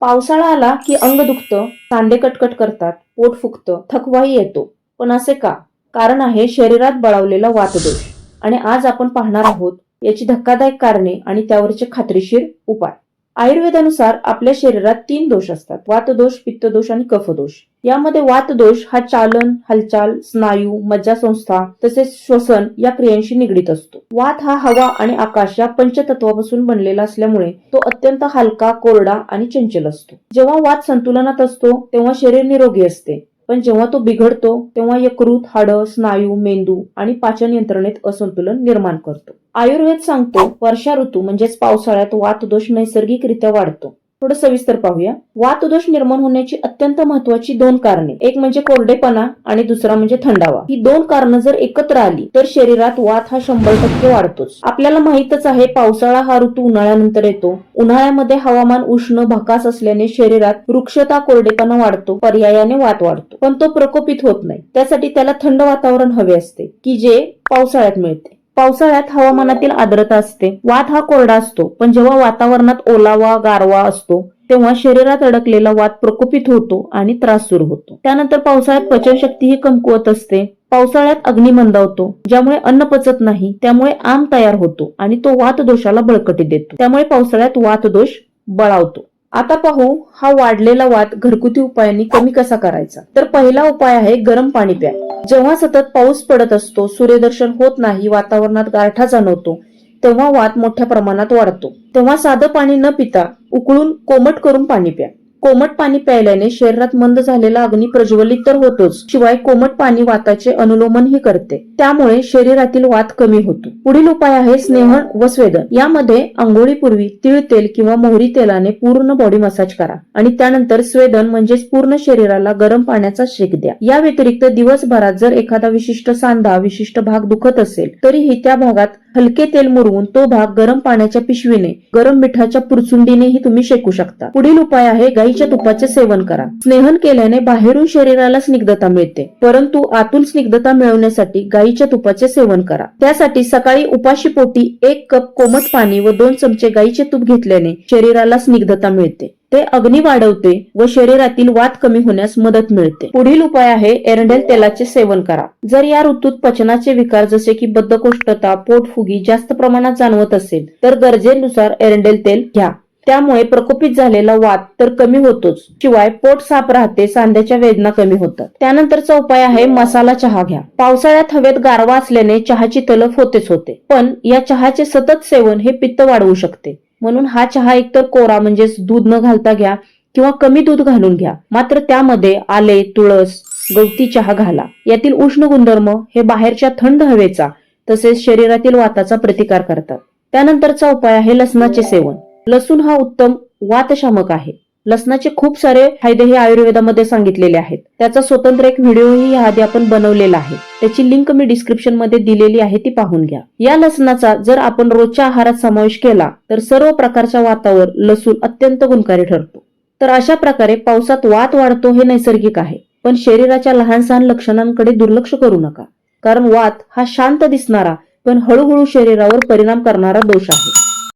पावसाळा आला की अंग दुखतं सांधे कटकट करतात पोट फुगतं थकवाही येतो. पण असे का? कारण आहे शरीरात बळावलेला वातदोष. आणि आज आपण पाहणार आहोत याची धक्कादायक कारणे आणि त्यावरचे खात्रीशीर उपाय. आयुर्वेदानुसार आपल्या शरीरात तीन दोष असतात. वातदोष पित्तदोष आणि कफदोष. यामध्ये वातदोष हा चालन हालचाल स्नायू मज्जासंस्था तसेच श्वसन या क्रियांशी निगडीत असतो. वात हा हवा आणि आकाश या पंचतत्वापासून बनलेला असल्यामुळे तो अत्यंत हलका कोरडा आणि चंचल असतो. जेव्हा वात संतुलनात असतो तेव्हा शरीर निरोगी असते. पण जेव्हा तो बिघडतो तेव्हा यकृत हाडं स्नायू मेंदू आणि पाचन यंत्रणेत असंतुलन निर्माण करतो. आयुर्वेद सांगतो वर्षा ऋतू म्हणजेच पावसाळ्यात वातदोष नैसर्गिकरित्या वाढतो. थोडं सविस्तर पाहूया. वातदोष निर्माण होण्याची अत्यंत महत्वाची दोन कारणे. एक म्हणजे कोरडेपणा आणि दुसरा म्हणजे थंडावा. ही दोन कारणं जर एकत्र आली तर शरीरात वात हा शंभर टक्के वाढतोच. आपल्याला माहितच आहे पावसाळा हा ऋतू उन्हाळ्यानंतर येतो. उन्हाळ्यामध्ये हवामान उष्ण भकास असल्याने शरीरात वृक्षता कोरडेपणा वाढतो पर्यायाने वात वाढतो. पण तो प्रकोपित होत नाही. त्यासाठी त्याला थंड वातावरण हवे असते की जे पावसाळ्यात मिळते. पावसाळ्यात हवामानातील आर्द्रता असते. वात हा कोरडा असतो. पण जेव्हा वातावरणात ओलावा गारवा असतो तेव्हा शरीरात अडकलेला वात प्रकोपित होतो आणि त्रास सुरू होतो. त्यानंतर पावसाळ्यात पचनशक्ती ही कमकुवत असते. पावसाळ्यात अग्नी मंदावतो ज्यामुळे अन्न पचत नाही त्यामुळे आम तयार होतो आणि तो वात दोषाला बळकटी देतो. त्यामुळे पावसाळ्यात वात दोष बळावतो. आता पाहू हा वाढलेला वाद घरगुती उपायांनी कमी कसा करायचा? तर पहिला उपाय आहे गरम पाणी प्या. जेव्हा सतत पाऊस पडत असतो सूर्यदर्शन होत नाही वातावरणात गारठा जाणवतो तेव्हा वात मोठ्या प्रमाणात वाढतो. तेव्हा साधं पाणी न पिता उकळून कोमट करून पाणी प्या. कोमट पाणी प्यायल्याने शरीरात मंद झालेला अग्नी प्रज्वलित तर होतोच. शिवाय कोमट पाणी वाताचे अनुलोमनही करते. त्यामुळे शरीरातील वात कमी होतो. पुढील उपाय आहे स्नेहन व स्वेदन. यामध्ये आंघोळीपूर्वी तिळ तेल किंवा मोहरी तेलाने पूर्ण बॉडी मसाज करा. आणि त्यानंतर स्वेदन म्हणजेच पूर्ण शरीराला गरम पाण्याचा शेक द्या. या व्यतिरिक्त दिवसभरात जर एखादा विशिष्ट सांधा विशिष्ट भाग दुखत असेल तरीही त्या भागात हलके तेल मुरवून तो भाग गरम पाण्याच्या पिशवीने गरम मिठाच्या पुरचुंडीनेही तुम्ही शेकू शकता. पुढील उपाय आहे गाईच्या तुपाचे सेवन करा. स्नेहन केल्याने बाहेरून शरीराला स्निग्धता मिळते परंतु आतून स्निग्धता मिळवण्यासाठी गाईच्या तुपाचे सेवन करा. त्यासाठी सकाळी उपाशी पोटी एक कप कोमट पाणी व दोन चमचे गाईचे तूप घेतल्याने शरीराला स्निग्धता मिळते. ते अग्नी वाढवते व शरीरातील वात कमी होण्यास मदत मिळते. पुढील उपाय आहे एरंडेल तेलाचे सेवन करा. जर या ऋतूत पचनाचे विकार जसे की बद्धकोष्ठता पोटफुगी जास्त प्रमाणात जाणवत असेल तर गरजेनुसार एरंडेल तेल घ्या. त्यामुळे प्रकोपित झालेला वात तर कमी होतोच शिवाय पोट साफ राहते सांध्याच्या वेदना कमी होतात. त्यानंतरचा उपाय आहे मसाला चहा घ्या. पावसाळ्यात हवेत गारवा असल्याने चहाची तलफ होतेच होते पण या चहाचे सतत सेवन हे पित्त वाढवू शकते. म्हणून हा चहा एकतर कोरा म्हणजेच दूध न घालता घ्या किंवा कमी दूध घालून घ्या. मात्र त्यामध्ये आले तुळस गवती चहा घाला. यातील उष्ण गुणधर्म हे बाहेरच्या थंड हवेचा तसेच शरीरातील वाताचा प्रतिकार करतात. त्यानंतरचा उपाय आहे लसणाचे सेवन. लसूण हा उत्तम वातशामक आहे. लसणाचे खूप सारे फायदे हे आयुर्वेदामध्ये सांगितलेले आहेत. त्याचा स्वतंत्र एक व्हिडिओही याआधी आपण बनवलेला आहे. त्याची लिंक मी डिस्क्रिप्शनमध्ये दिलेली आहे ती पाहून घ्या. या लसणाचा जर आपण रोजच्या आहारात समावेश केला तर सर्व प्रकारच्या वातावर लसूण अत्यंत गुणकारी ठरतो. तर अशा प्रकारे पावसात वात वाढतो हे नैसर्गिक आहे. पण शरीराच्या लहान सहान लक्षणांकडे दुर्लक्ष करू नका. कारण वात हा शांत दिसणारा पण हळूहळू शरीरावर परिणाम करणारा दोष आहे.